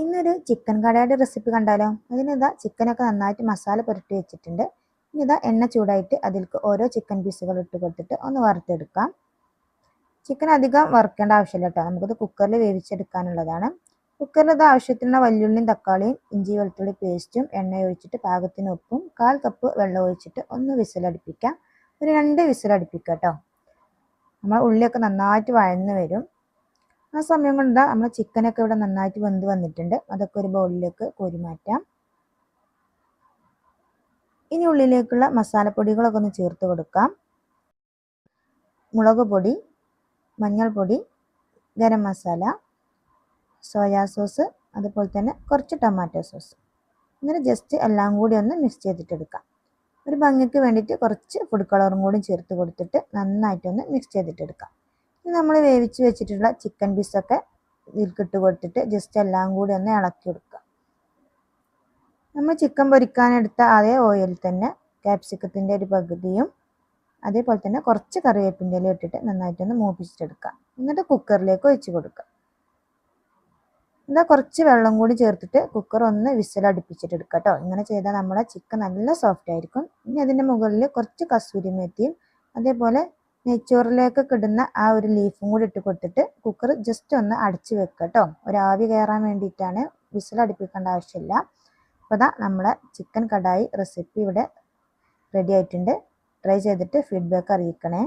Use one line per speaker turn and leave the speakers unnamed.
ഇന്നൊരു ചിക്കൻ കടയുടെ റെസിപ്പി കണ്ടാലോ? അതിനിതാ ചിക്കനൊക്കെ നന്നായിട്ട് മസാല പുരട്ടി വെച്ചിട്ടുണ്ട്. ഇനി ഇതാ എണ്ണ ചൂടായിട്ട് അതിൽക്ക് ഓരോ ചിക്കൻ പീസുകൾ ഇട്ട് കൊടുത്തിട്ട് ഒന്ന് വറുത്തെടുക്കാം. ചിക്കൻ അധികം വറുക്കേണ്ട ആവശ്യമില്ല കേട്ടോ. നമുക്കിത് കുക്കറിൽ വേവിച്ചെടുക്കാനുള്ളതാണ്. കുക്കറിൽ ഇത് ആവശ്യത്തിനുള്ള വല്യുള്ളിയും തക്കാളിയും ഇഞ്ചി വെളുത്തുള്ളി പേസ്റ്റും എണ്ണ ഒഴിച്ചിട്ട് പാകത്തിന് ഉപ്പും കാൽ കപ്പ് വെള്ളം ഒഴിച്ചിട്ട് ഒന്ന് വിസിലടുപ്പിക്കാം. ഒരു രണ്ട് വിസിലടുപ്പിക്കുക കേട്ടോ. നമ്മൾ ഉള്ളിയൊക്കെ നന്നായിട്ട് വഴന്ന് വരും. ആ സമയം കൊണ്ട് നമ്മൾ ചിക്കനൊക്കെ ഇവിടെ നന്നായിട്ട് വെന്ത് വന്നിട്ടുണ്ട്. അതൊക്കെ ഒരു ബൗളിലേക്ക് കോരി മാറ്റാം. ഇനി ഉള്ളിലേക്കുള്ള മസാലപ്പൊടികളൊക്കെ ഒന്ന് ചേർത്ത് കൊടുക്കാം. മുളക് പൊടി മഞ്ഞൾപ്പൊടി ഗരം മസാല സോയാ സോസ് അതുപോലെ തന്നെ കുറച്ച് ടൊമാറ്റോ സോസ്. ഇങ്ങനെ ജസ്റ്റ് എല്ലാം കൂടി ഒന്ന് മിക്സ് ചെയ്തിട്ടെടുക്കാം. ഒരു ഭംഗിക്ക് വേണ്ടിയിട്ട് കുറച്ച് ഫുഡ് കളറും കൂടി ചേർത്ത് കൊടുത്തിട്ട് നന്നായിട്ടൊന്ന് മിക്സ് ചെയ്തിട്ടെടുക്കാം. നമ്മൾ വേവിച്ച് വെച്ചിട്ടുള്ള ചിക്കൻ പീസൊക്കെ ഇതിൽക്കിട്ട് കൊടുത്തിട്ട് ജസ്റ്റ് എല്ലാം കൂടി ഒന്ന് ഇളക്കി കൊടുക്കുക. നമ്മൾ ചിക്കൻ പൊരിക്കാനെടുത്ത അതേ ഓയിൽ തന്നെ ക്യാപ്സിക്കത്തിന്റെ ഒരു പകുതിയും അതേപോലെ തന്നെ കുറച്ച് കറിവേപ്പിന്റെ ഇല ഇട്ടിട്ട് നന്നായിട്ടൊന്ന് മൂപ്പിച്ചിട്ടെടുക്കുക. എന്നിട്ട് കുക്കറിലേക്ക് ഒഴിച്ച് കൊടുക്കുക. എന്താ കുറച്ച് വെള്ളം കൂടി ചേർത്തിട്ട് കുക്കർ ഒന്ന് വിസിലടുപ്പിച്ചിട്ട് എടുക്കുക കേട്ടോ ഇങ്ങനെ ചെയ്താൽ നമ്മുടെ ചിക്കൻ നല്ല സോഫ്റ്റ് ആയിരിക്കും. ഇനി അതിന്റെ മുകളിൽ കുറച്ച് കസൂരി മേത്തിയും അതേപോലെ നെയ്ച്ചോറിലേക്കൊക്കെ കിടുന്ന ആ ഒരു ലീഫും കൂടി ഇട്ട് കൊടുത്തിട്ട് കുക്കർ ജസ്റ്റ് ഒന്ന് അടച്ചു വെക്കുക കേട്ടോ ഒരു ആവി കയറാൻ വേണ്ടിയിട്ടാണ് വിസിൽ അടുപ്പിക്കേണ്ട ആവശ്യമില്ല. അപ്പോൾ അതാ നമ്മുടെ ചിക്കൻ കടായി റെസിപ്പി ഇവിടെ റെഡി ആയിട്ടുണ്ട്. ട്രൈ ചെയ്തിട്ട് ഫീഡ്ബാക്ക് അറിയിക്കണേ.